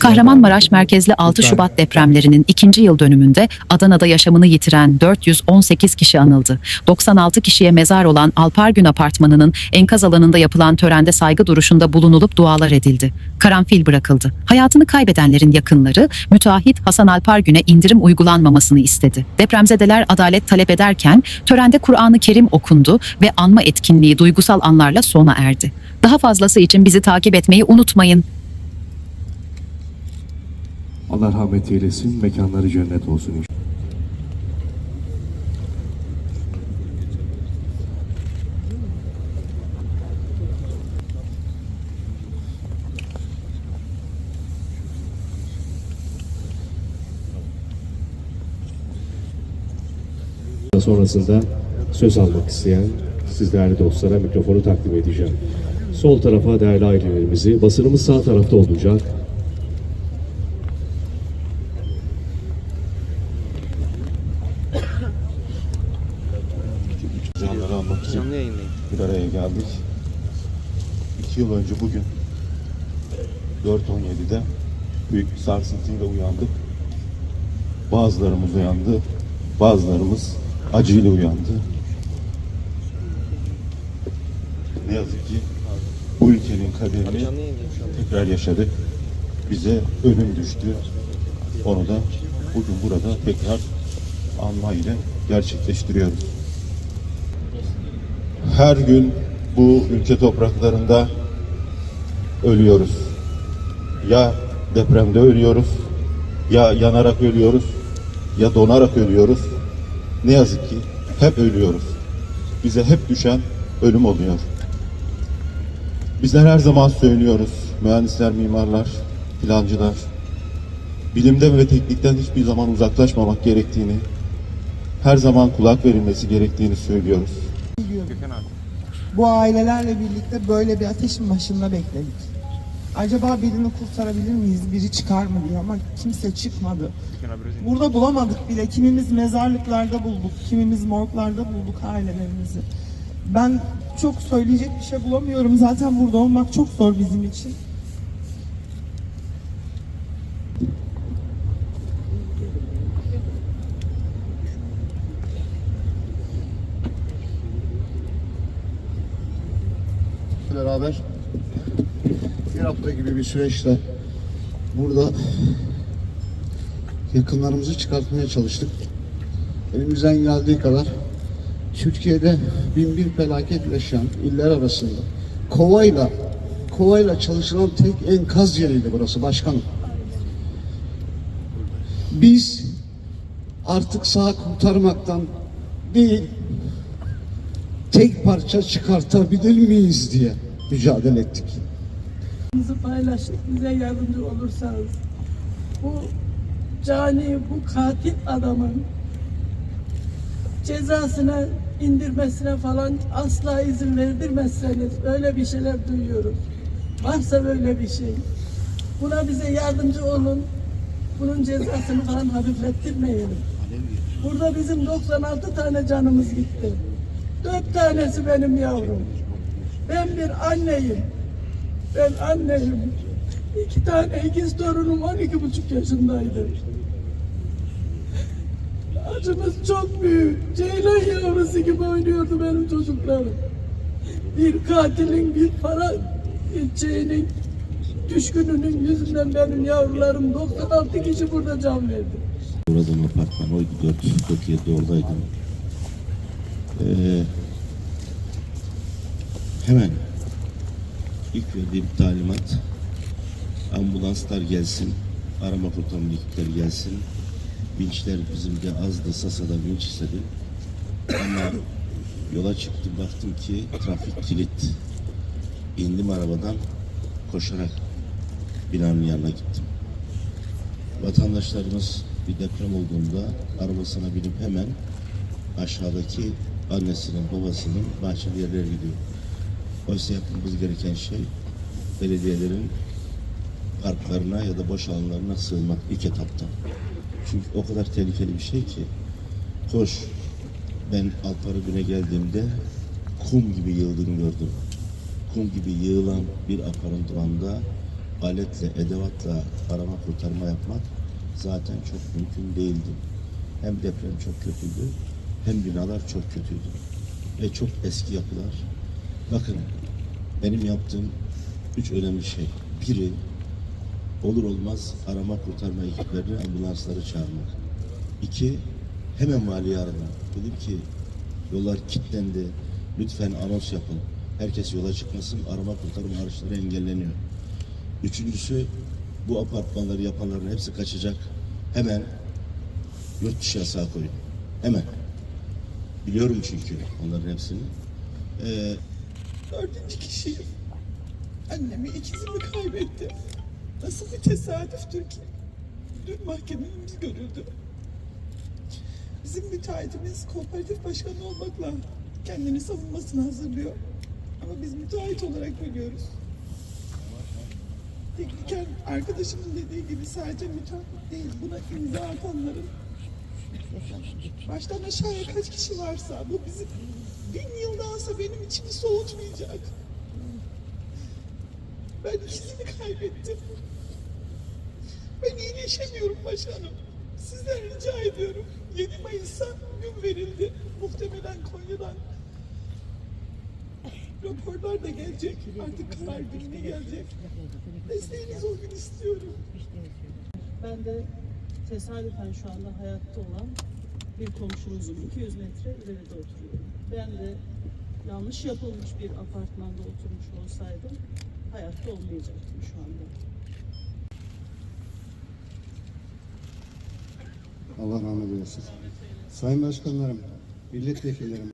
Kahramanmaraş merkezli 6 Şubat depremlerinin ikinci yıl dönümünde Adana'da yaşamını yitiren 418 kişi anıldı. 96 kişiye mezar olan Alpargün Apartmanı'nın enkaz alanında yapılan törende saygı duruşunda bulunulup dualar edildi. Karanfil bırakıldı. Hayatını kaybedenlerin yakınları müteahhit Hasan Alpargün'e indirim uygulanmamasını istedi. Depremzedeler adalet talep ederken törende Kur'an-ı Kerim okundu ve anma etkinliği duygusal anlarla sona erdi. Daha fazlası için bizi takip etmeyi unutmayın. Allah rahmet eylesin, mekanları cennet olsun inşallah. Sonrasında söz almak isteyen siz değerli dostlara mikrofonu takdim edeceğim. Sol tarafa değerli ailelerimizi, basınımız sağ tarafta olacak. Canları almak için Canlı yayındayım. Bir araya geldik. İki yıl önce bugün 4.17'de büyük bir sarsıntıyla uyandık. Bazılarımız uyandı, bazılarımız acıyla uyandı. Ne yazık ki bu ülkenin kaderini tekrar yaşadık. Bize ölüm düştü. Onu da bugün burada tekrar anma ile gerçekleştiriyoruz. Her gün bu ülke topraklarında ölüyoruz. Ya depremde ölüyoruz, ya yanarak ölüyoruz, ya donarak ölüyoruz. Ne yazık ki hep ölüyoruz. Bize hep düşen ölüm oluyor. Bizler her zaman söylüyoruz. Mühendisler, mimarlar, plancılar. Bilimden ve teknikten hiçbir zaman uzaklaşmamak gerektiğini, her zaman kulak verilmesi gerektiğini söylüyoruz. Bu ailelerle birlikte böyle bir ateşin başında bekledik. Acaba birini kurtarabilir miyiz, biri çıkar mı diye ama kimse çıkmadı. Burada bulamadık bile. Kimimiz mezarlıklarda bulduk, kimimiz morglarda bulduk ailelerimizi. Ben çok söyleyecek bir şey bulamıyorum. Zaten burada olmak çok zor bizim için. Beraber bir hafta gibi bir süreçte burada yakınlarımızı çıkartmaya çalıştık. Elimizden geldiği kadar Türkiye'de bin bir felaket yaşayan iller arasında kovayla kovayla çalışılan tek enkaz yeriydi burası başkanım. Biz artık sağ kurtarmaktan değil tek parça çıkartabilir miyiz diye mücadele ettik. Bizi paylaşıp bize yardımcı olursanız bu cani, bu katil adamın cezasına indirmesine falan asla izin verdirmezseniz öyle bir şeyler duyuyoruz. Varsa böyle bir şey. Buna bize yardımcı olun. Bunun cezasını falan hafiflettirmeyelim. Burada bizim 96 tane canımız gitti. Dört tanesi benim yavrum. Ben bir anneyim. Ben anneyim. İki tane ikiz torunum 12 buçuk yaşındaydı. Acımız çok büyük. Ceylan yavrusu gibi oynuyordu benim çocuklarım. Bir katilin bir para şeyinin düşkününün yüzünden benim yavrularım 96 kişi burada can verdi. Uğradığım apartman oydu. 447'de oradaydım. Ee, hemen ilk verdiğim talimat ambulanslar gelsin, arama kurtarma ekipleri gelsin. Vinçler bizim de azdı, Sasa'da vinç istedi. Ama yola çıktım baktım ki trafik kilit. İndim arabadan koşarak binanın yanına gittim. Vatandaşlarımız bir deprem olduğunda arabasına binip hemen aşağıdaki annesinin babasının bahçeli yerlere gidiyor. Oysa yapmamız gereken şey belediyelerin parklarına ya da boş alanlarına sığınmak ilk etapta. Çünkü o kadar tehlikeli bir şey ki. Koş. Ben Alparı güne geldiğimde kum gibi yıldığını gördüm. Kum gibi yığılan bir apartmanda aletle, edevatla arama kurtarma yapmak zaten çok mümkün değildi. Hem deprem çok kötüydü, hem binalar çok kötüydü. Ve çok eski yapılar. Bakın, benim yaptığım üç önemli şey. Biri, olur olmaz arama kurtarma ekiplerini, ambulansları çağırmak. İki, hemen valiyi aradım. Dedim ki, yollar kilitlendi, lütfen anons yapın. Herkes yola çıkmasın, arama kurtarma araçları engelleniyor. Üçüncüsü, bu apartmanları yapanların hepsi kaçacak. Hemen yurt dışı yasağı koyun. Hemen. Biliyorum çünkü onların hepsini. Ee, Dördüncü kişiyim. Annemi ikizimi kaybettim. Nasıl bir tesadüftür ki? Dün mahkememiz görüldü. Bizim müteahhitimiz kooperatif başkanı olmakla kendini savunmasını hazırlıyor. Ama biz müteahhit olarak biliyoruz. Tekniker arkadaşımın dediği gibi sadece müteahhit değil, buna imza atanların baştan aşağıya kaç kişi varsa bu bizim olsa benim içimi soğutmayacak. Ben ikisini kaybettim. Ben iyileşemiyorum başkanım. Sizden rica ediyorum. 7 Mayıs'a gün verildi. Muhtemelen Konya'dan raporlar da gelecek. Artık karar gününe gelecek. Desteğinizi o gün istiyorum. Ben de tesadüfen şu anda hayatta olan bir komşumuzun 200 metre ileride oturuyorum. Ben de yanlış yapılmış bir apartmanda oturmuş olsaydım hayatta olmayacaktım şu anda. Allah rahmet eylesin. Sayın Başkanlarım, milletvekillerim.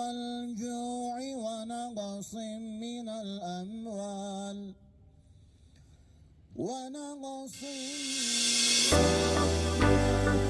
الجوع ونقص من الأموال. ونقص من